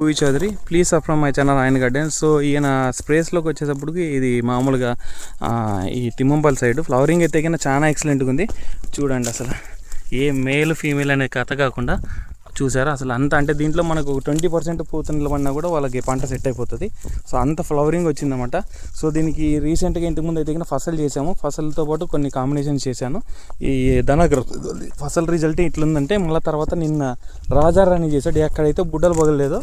Poovi Chowdary please subscribe my channel ఆయన garden so ఈయన స్ప్రేస్లోకి వచ్చేటప్పటికి ఇది మామూలుగా ఈ తిమ్మంపల్లి సైడ్ ఫ్లవరింగ్ అయితే కన్నా చాలా ఎక్సలెంట్గా ఉంది. చూడండి అసలు ఏ మేల్ ఫీమేల్ అనే కథ కాకుండా చూసారా? అసలు అంత అంటే దీంట్లో మనకు ట్వంటీ పర్సెంట్ పూత పడినా కూడా వాళ్ళకి పంట సెట్ అయిపోతుంది. సో అంత ఫ్లవరింగ్ వచ్చిందన్నమాట. సో దీనికి రీసెంట్గా ఇంతకు ముందు అయితే కన్నా ఫసల్ చేసాము ఫసల్తో పాటు కొన్ని కాంబినేషన్స్ చేశాను. ఈ ధనగ్ర ఫసల్ రిజల్ట్ ఇట్లుందంటే మళ్ళీ తర్వాత నిన్న రాజారాణి చేశాడు. ఎక్కడైతే బుడ్డలు పగలలేదో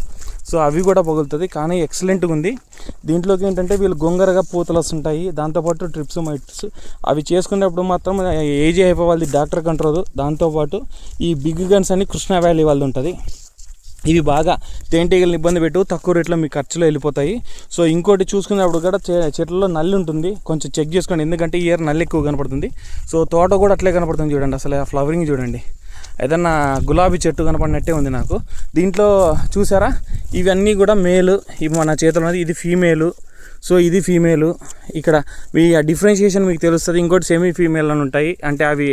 సో అవి కూడా పగులుతుంది. కానీ ఎక్సలెంట్గా ఉంది దీంట్లోకి ఏంటంటే వీళ్ళు గొంగరగా పూతలు వస్తుంటాయి దాంతోపాటు ట్రిప్స్ మైట్స్ అవి చేసుకునేప్పుడు మాత్రం ఏజీ అయిపోవాలి వాళ్ళది డాక్టర్ కంట్రోల్. దాంతోపాటు ఈ బిగ్ గన్స్ అని కృష్ణా వ్యాలీ వాళ్ళది ఉంటుంది. ఇవి బాగా తేనెటీగలను ఇబ్బంది పెట్టు తక్కువ రేట్లో మీ ఖర్చులో వెళ్ళిపోతాయి. సో ఇంకోటి చూసుకునేప్పుడు కూడా చె- చెట్లలో నల్లి ఉంటుంది. కొంచెం చెక్ చేసుకోండి. ఎందుకంటే ఇయర్ నల్లి ఎక్కువ కనపడుతుంది. సో తోట కూడా అట్లే కనపడుతుంది చూడండి. అసలు ఆ ఫ్లవరింగ్ చూడండి. ఏదన్నా గులాబీ చెట్టు కనపడినట్టే ఉంది నాకు. దీంట్లో చూసారా? ఇవన్నీ కూడా మేలు. ఇవి మన చేతిలో ఉన్నది ఇది ఫీమేలు సో ఇది ఫీమేలు ఇక్కడ ఈ డిఫరెన్షియేషన్ మీకు తెలుస్తుంది. ఇంకోటి సెమీ ఫీమేల్ అని ఉంటాయి. అంటే అవి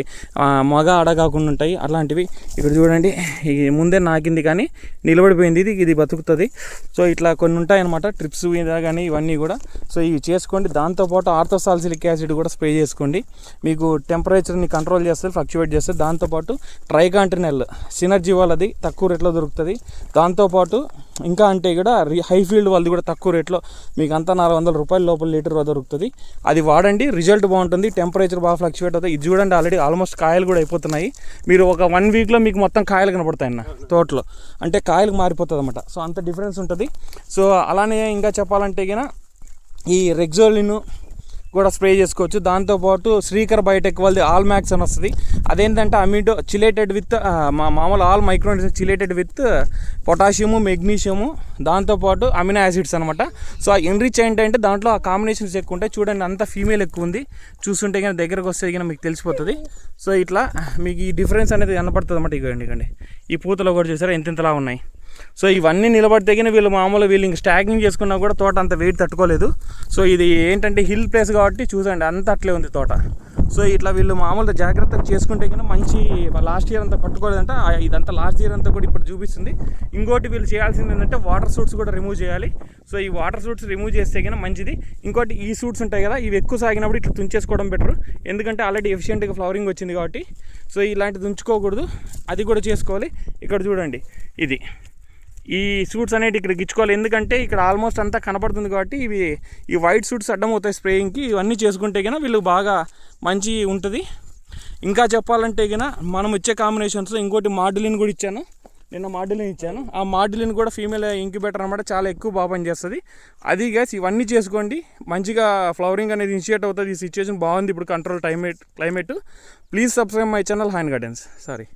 మగ ఆడ కాకుండా ఉంటాయి. అలాంటివి ఇక్కడ చూడండి. ఇది ముందే నాకింది కానీ నిలబడిపోయింది. ఇది ఇది బతుకుతుంది. సో ఇట్లా కొన్ని ఉంటాయి అనమాట ట్రిప్స్ మీద కానీ ఇవన్నీ కూడా. సో ఇవి చేసుకోండి. దాంతోపాటు ఆర్థోసాల్సిలిక్ యాసిడ్ కూడా స్ప్రే చేసుకోండి. మీకు టెంపరేచర్ని కంట్రోల్ చేస్తుంది ఫ్లక్చువేట్ చేస్తుంది. దాంతోపాటు ట్రైకాంటినెల్ సినర్జీ వాళ్ళది తక్కువ రేట్లో దొరుకుతుంది. దాంతోపాటు ఇంకా అంటే కూడా రి- హై ఫీల్డ్ వాళ్ళది కూడా తక్కువ రేట్లో మీకు అంతా నాలుగు వందల రూపాయల లోపల లీటర్ దొరుకుతుంది. అది వాడండి రిజల్ట్ బాగుంటుంది టెంపరేచర్ బాగా ఫ్లక్చువేట్ అవుతుంది. ఇది చూడండి ఆల్రెడీ ఆల్మోస్ట్ కాయలు కూడా అయిపోతున్నాయి. మీరు ఒక వన్ వీక్లో మీకు మొత్తం కాయలు కనపడతాయి అన్న తోటలో. అంటే కాయలు మారిపోతుంది అనమాట సో అంత డిఫరెన్స్ ఉంటుంది. సో అలానే ఇంకా చెప్పాలంటే గిన ఈ రెగ్జోలిన్ కూడా స్ప్రే చేసుకోవచ్చు. దాంతోపాటు శ్రీకర్ బయోటెక్ వాళ్ళది ఆల్ మ్యాక్స్ అని వస్తుంది. అదేంటంటే అమిడో చిలేటెడ్ విత్ మా మామూలు all micro chelated with potassium magnesium దాంతోపాటు అమినో యాసిడ్స్ అనమాట సో ఆ ఎన్రిచ్ ఏంటంటే దాంట్లో ఆ కాంబినేషన్స్ ఎక్కువ ఉంటాయి. చూడండి అంత ఫీమేల్ ఎక్కువ ఉంది. చూస్తుంటే కానీ దగ్గరకు వస్తే కానీ మీకు తెలిసిపోతుంది. సో ఇట్లా మీకు ఈ డిఫరెన్స్ అనేది కనపడుతుంది అనమాట ఇవ్వండి ఈ పూతలో కూడా చూసారా? ఎంత ఇంతలా ఉన్నాయి? సో ఇవన్నీ నిలబడితేగిన వీళ్ళు మామూలు వీళ్ళు ఇంక స్టాకింగ్ చేసుకున్నా కూడా తోట అంత వెయిట్ తట్టుకోలేదు. సో ఇది ఏంటంటే హిల్ ప్లేస్ కాబట్టి చూసండి అంత అట్లే ఉంది తోట. సో ఇట్లా వీళ్ళు మామూలుగా జాగ్రత్తగా చేసుకుంటే కన్నా మంచి లాస్ట్ ఇయర్ అంతా పట్టుకోలేదంట. ఇదంతా లాస్ట్ ఇయర్ అంతా కూడా ఇప్పుడు చూపిస్తుంది. ఇంకోటి వీళ్ళు చేయాల్సింది ఏంటంటే వాటర్ సూట్స్ కూడా రిమూవ్ చేయాలి. సో ఈ వాటర్ సూట్స్ రిమూవ్ చేస్తే కన్నా మంచిది. ఇంకోటి ఈ సూట్స్ ఉంటాయి కదా ఇవి ఎక్కువ సాగినప్పుడు ఇట్లా తుంచేసుకోవడం బెటర్ ఎందుకంటే ఆల్రెడీ ఎఫిషియెంట్గా ఫ్లవరింగ్ వచ్చింది కాబట్టి. సో ఇలాంటిది ఉంచుకోకూడదు. అది కూడా చేసుకోవాలి. ఇక్కడ చూడండి ఇది. ఈ సూట్స్ అనేవి ఇక్కడ గిచ్చుకోవాలి. ఎందుకంటే ఇక్కడ ఆల్మోస్ట్ అంతా కనపడుతుంది కాబట్టి ఇవి ఈ వైట్ సూట్స్ అడ్డమవుతాయి స్ప్రేయింగ్కి ఇవన్నీ చేసుకుంటే కనుక వీళ్ళు బాగా మంచి ఉంటుంది. ఇంకా చెప్పాలంటే కనుక మనం ఇచ్చే కాంబినేషన్స్లో ఇంకోటి మాడ్యులిన్ కూడా ఇచ్చాను. నిన్న మాడ్యులిన్ ఇచ్చాను. ఆ మాడ్యులిన్ కూడా ఫీమేల్ ఇంక్యుబేటర్ అనమాట చాలా ఎక్కువ బాగా పనిచేస్తుంది. అది గ్యాస్ ఇవన్నీ చేసుకోండి. మంచిగా ఫ్లవరింగ్ అనేది ఇనిషియేట్ అవుతుంది. ఈ సిచ్యువేషన్ బాగుంది. ఇప్పుడు control టైమేట్ climate please subscribe my channel hand gardens sorry